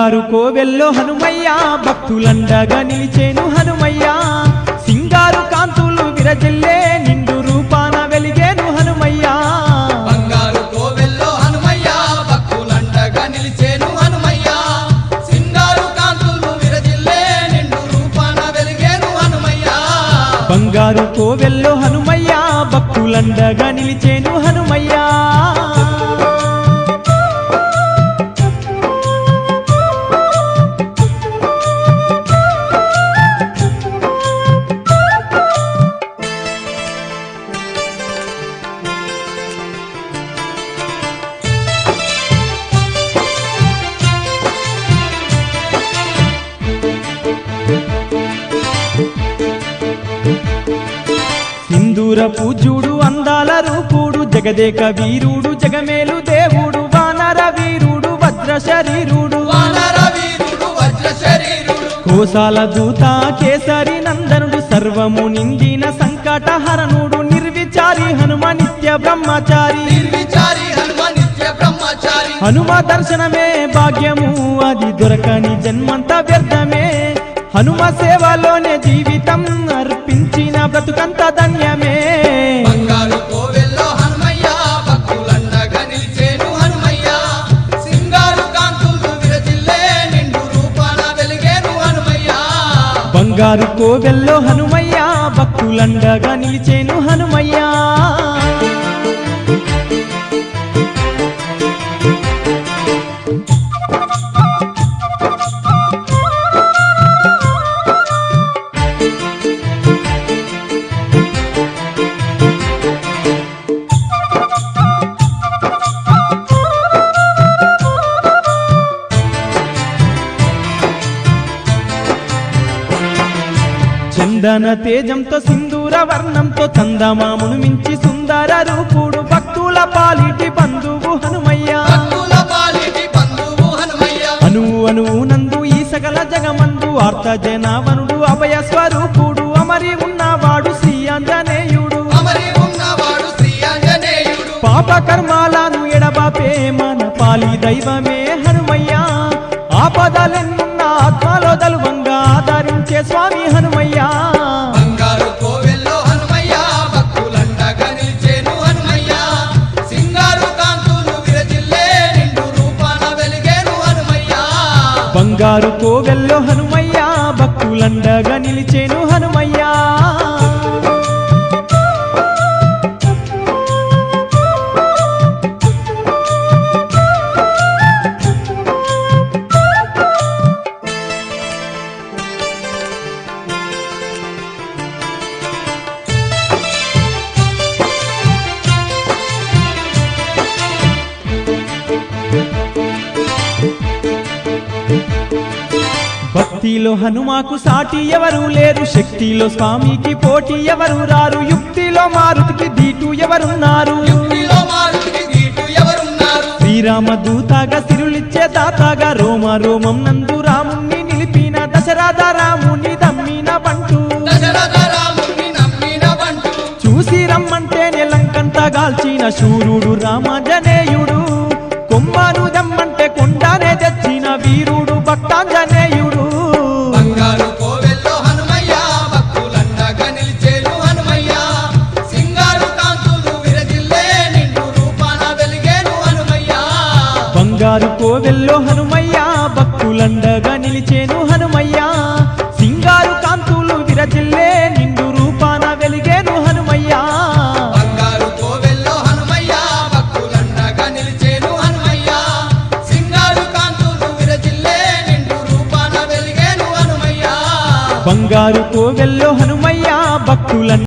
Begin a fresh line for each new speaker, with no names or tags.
బంగారు కోవెల్లో హనుమయ్య భక్తులండగా నిలిచేను హనుమయ్య. సింగారు కాంతులు విరజిల్లే నిండు రూపాన వెలిగేను హనుమయ్య.
బంగారు కోవెల్లో హనుమయ్య భక్తులండగా నిలిచేను హనుమయ్య. సింగారు కాంతులు విరజిల్లే నిండు రూపాన వెలిగేను హనుమయ్య.
బంగారు కోవెల్లో హనుమయ్య భక్తులండగా నిలిచేను హనుమయ్య. సింధూర పూజుడు అందాల రూపుడు జగదేక వీరుడు జగమేలు దేవుడు వానర వీరుడు వజ్ర శరీరుడు. కోసాల దూత కేసరి నందనుడు సర్వము నిందిన సంకటహరణుడు నిర్విచారి హనుమ నిత్య బ్రహ్మచారి.
నిర్విచారి హనుమ నిత్య బ్రహ్మచారి.
హనుమ దర్శనమే భాగ్యము అది దొరకని జన్మంత వ్యర్థమే. హనుమ సేవలోనే జీవితం అర్పించిన బ్రతుకంత ధన్యమే.
బంగారు కోవెల్లో హనుమయ్య భక్తులండగా నిలిచేను హనుమయ్య. సింగారు కాంతులు విరజిల్లే నిండు రూపాన వెలిగేను హనుమయ్య.
బంగారు కోవెల్లో హనుమయ్య భక్తులండగా నిలిచేను హనుమయ్య. చందన తేజంతో సింధూర వర్ణంతో చందమామును మించి సుందర రూపుడు భక్తుల పాలిటి బంధువు హనుమయ్య. అనువు అనువు నందు ఈ సకల జగమందు ఆర్త జనావనుడు అభయ స్వరూపుడు అమరి ఉన్నవాడు శ్రీ ఆంజనేయుడు.
ఆంజనేయుడు.
పాప కర్మాలను ఎడబాపే మన పాలి దైవమే హనుమయ్య. ఆపదలెన్నున్న ఆత్మలో దలువంగా ఆదరించే స్వామి హనుమయ్య.
బంగారు కోవెల్లో హనుమయ్య భక్తులండగా నిలిచేను.
భక్తిలో హనుమాకు సాటి ఎవరు లేరు. శక్తిలో స్వామికి పోటీ ఎవరు రారు. యుక్తిలో మారుతికి దీటు ఎవరున్నారు? శ్రీరామ దూతగా సిరులిచ్చే దాతగా రోమ రోమం నందు రాముణ్ణి నిలిపిన దశరథ రాముని దమ్మిన బంటు. చూసి రమ్మంటే నెలంకంత గాల్చిన శూరుడు రామాంజనేయుడు. కొమ్మను దమ్మంటే కొండనే తెచ్చిన వీరుడు భక్తాంజనేయుడు. బంగారు కోవెల్లో హనుమయ్య భక్తులండగా నిలిచేను హనుమయ్య. సింగారు కాంతులు విరజిల్లే నిండు రూపాన వెలిగేను హనుమయ్య.
బంగారు కోవెల్లో హనుమయ్య భక్తులండగా నిలిచేను హనుమయ్య. సింగారు కాంతులు విరజిల్లే నిండు రూపాన వెలిగేను హనుమయ్య.
బంగారు కోవెల్లో హనుమయ్య భక్తుల